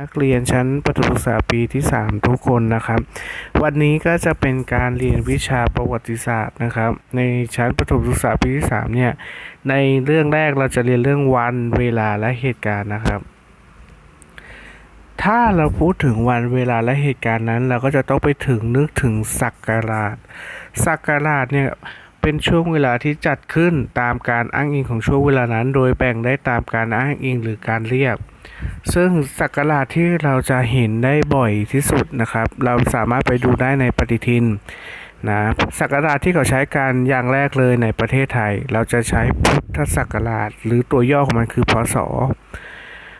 นักเรียนชั้นประถมศึกษาปีที่ 3 ทุกคนนะครับ วันนี้ก็จะเป็นการเรียนวิชาประวัติศาสตร์นะครับ ในชั้นประถมศึกษาปีที่ 3 เนี่ย ในเรื่องแรกเราจะเรียนเรื่องวันเวลาและเหตุการณ์นะครับ ถ้าเราพูดถึงวันเวลาและเหตุการณ์นั้น เราก็จะต้องไปถึงนึกถึงศักราชศักราชเนี่ยเป็นช่วงเวลาที่จัดขึ้นตามการอ้างอิงของช่วงเวลานั้น โดยแบ่งได้ตามการอ้างอิงหรือการเรียก ซึ่งสักการะที่เราจะเห็นได้บ่อยที่สุดนะครับ เราสามารถไปดูได้ในปฏิทินนะสักการะที่เขาใช้กันอย่างแรกเลยในประเทศไทย เราจะใช้พุทธศักราช หรือตัวย่อของมันคือพศ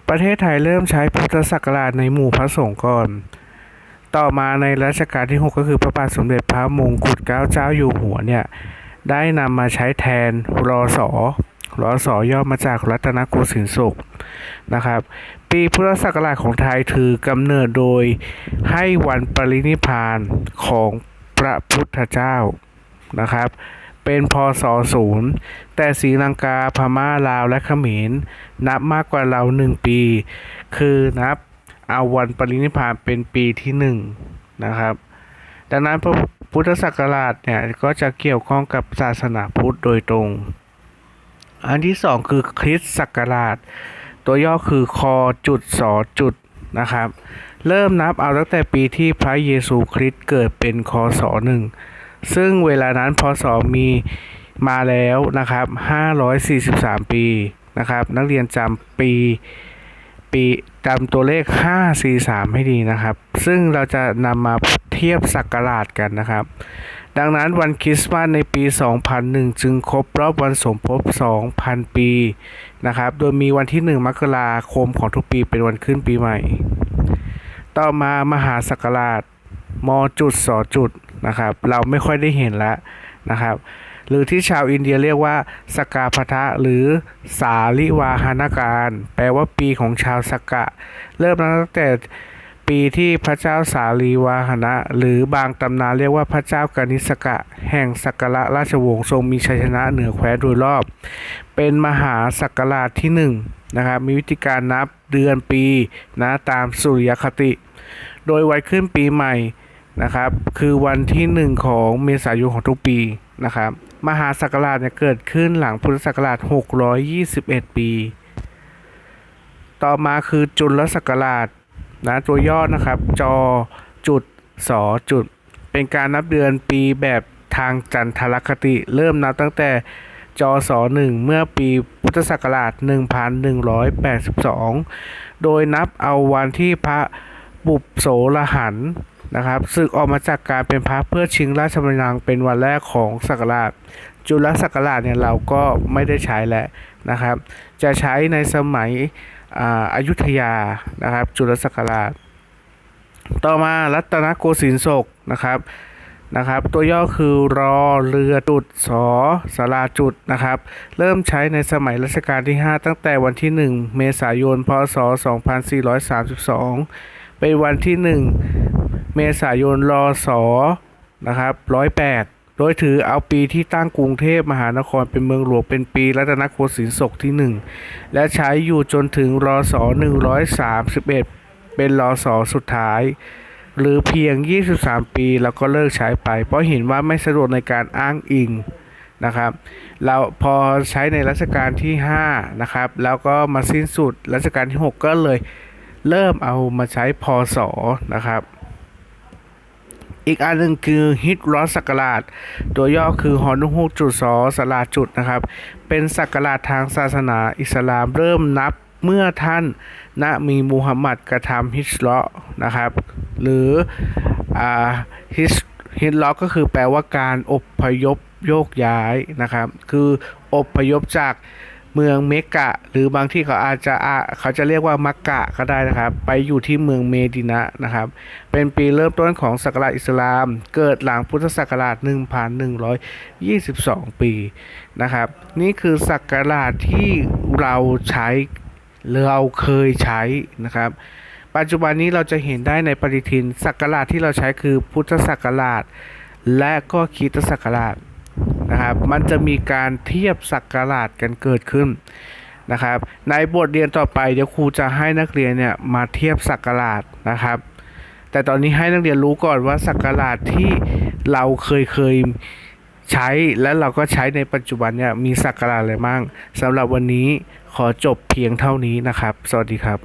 ประเทศไทยเริ่มใช้พุทธศักราชในหมู่พระสงฆ์ก่อน ต่อมาในรัชกาลที่ 6 ก็คือพระบาทสมเด็จพระมงกุฎเกล้าเจ้าอยู่หัวเนี่ยได้นำมาใช้แทนรอสอ รอสอย่อมาจากรัตนโกสินทร์ศกนะครับ ปีพุทธศักราชของไทยถือกำเนิดโดยให้วันปรินิพานของพระพุทธเจ้านะครับ เป็นพศศูนย์แต่ศรีลังกาพม่าลาวและเขมรนับมากกว่าเราหนึ่งปี คือนับเอาวันปรินิพานเป็นปีที่หนึ่งนะครับดังนั้นพระพุทธศักราชเนี่ยก็จะเกี่ยวข้องกับศาสนาพุทธโดยตรง อันที่สองคือคริสต์ศักราช ตัวย่อคือคอจุดสอจุดนะครับ เริ่มนับเอาตั้งแต่ปีที่พระเยซูคริสต์เกิดเป็นคศหนึ่งซึ่งเวลานั้นพศมีมาแล้วนะครับ 543 ปีนะครับ นักเรียนจำปีปีจำตัวเลข 543 ให้ดีนะครับ ซึ่งเราจะนำมาเทียบศักราชกันนะครับ ดังนั้นวันคริสต์มาสในปี 2001 จึงครบรอบวันสมภพ 2,000 ปีนะครับ โดยมีวันที่ 1 มกราคมของทุกปีเป็นวันขึ้นปีใหม่ ต่อมามหาศักราชมจุดสจุดนะครับ เราไม่ค่อยได้เห็นแล้วนะครับ หรือที่ชาวอินเดียเรียกว่าสกาพทะหรือสาลิวาหานาการ แปลว่าปีของชาวสกะ เริ่มตั้งแต่ ปีที่พระเจ้าสาลีวาหนะ หรือบางตำนานเรียกว่าพระเจ้ากนิสกะ แห่งสักการะราชวงศ์ทรงมีชัยชนะเหนือแคว้นโดยรอบ เป็นมหาศักราชที่หนึ่งนะครับมีวิธีการนับเดือนปีนะตามสุริยคติ โดยวันขึ้นปีใหม่นะครับ คือวันที่หนึ่งของเมษายนของทุกปีนะครับ มหาศักราชเนี่ยเกิดขึ้นหลังพุทธศักราช 621 ปี ต่อมาคือจุลศักราช นะตัวย่อนะครับ จอจุดสอจุด เป็นการนับเดือนปีแบบทางจันทรคติ เริ่มนับตั้งแต่จศหนึ่งเมื่อปีพุทธศักราช 1182 โดยนับเอาวันที่พระบุปโสรหันนะครับศึกออกมาจากการเป็นพระเพื่อชิงราชบัลลังก์เป็นวันแรกของศักราช จุลศักราชเนี่ยเราก็ไม่ได้ใช้แล้วนะครับ จะใช้ในสมัย อาอยุธยานะครับ จุลศักราชต่อมารัตนโกสินทร์ศกนะครับนะครับ ตัวย่อคือรอเรือจุดสอสาราจุดนะครับ เริ่มใช้ในสมัยรัชกาลที่ 5 ตั้งแต่วันที่ 1 เมษายน พศ 2432 เป็นวันที่ 1 เมษายนรอสอนะครับ108 ดยถือเอาปีที่ตั้งกรุงเทพมหานครเป็นเมืองหลวงเป็นปีรัตนโกสินทร์ศกที่ 1 และใช้อยู่จนถึงรอสอ131 เป็นรอสอสุดท้าย หรือเพียง 23 ปีแล้วก็เลิกใช้ไป เพราะเห็นว่าไม่สะดวกในการอ้างอิงนะครับเราพอใช้ในรัชกาลที่5นะครับแล้วก็มาสิ้นสุดรัชกาลที่ 6 ก็เลยเริ่มเอามาใช้พศนะครับ อีกอันหนึ่งคือฮิตรอสักราชตัวย่อคือฮอนุฮกจุดสอสลาจุดนะครับ เป็นศักราชทางศาสนาอิสลามเริ่มนับเมื่อท่านนะมีมูฮัมหมัดกระทำฮิจเราะห์นะครับ หรืออ่าฮิจฮิจเราะห์ก็คือแปลว่าการอพยพโยกย้ายนะครับ คืออพยพจาก เมืองเมกะ หรือบางที่เขาอาจจะอาเขาจะเรียกว่ามักกะก็ได้นะครับ ไปอยู่ที่เมืองเมดินะนะครับ เป็นปีเริ่มต้นของศักราชอิสลาม เกิดหลังพุทธศักราช 1122 ปีนะครับ นี่คือศักราชที่เราใช้เราเคยใช้นะครับ ปัจจุบันนี้เราจะเห็นได้ในปฏิทินศักราชที่เราใช้คือพุทธศักราช และก็คิตศักราช นะครับ มันจะมีการเทียบศักราชกันเกิดขึ้นนะครับ ในบทเรียนต่อไปเดี๋ยวครูจะให้นักเรียนเนี่ยมาเทียบศักราชนะครับ แต่ตอนนี้ให้นักเรียนรู้ก่อนว่าศักราชที่เราเคยเคยใช้และเราก็ใช้ในปัจจุบันเนี่ยมีศักราชอะไรบ้างสำหรับวันนี้ขอจบเพียงเท่านี้นะครับ สวัสดีครับ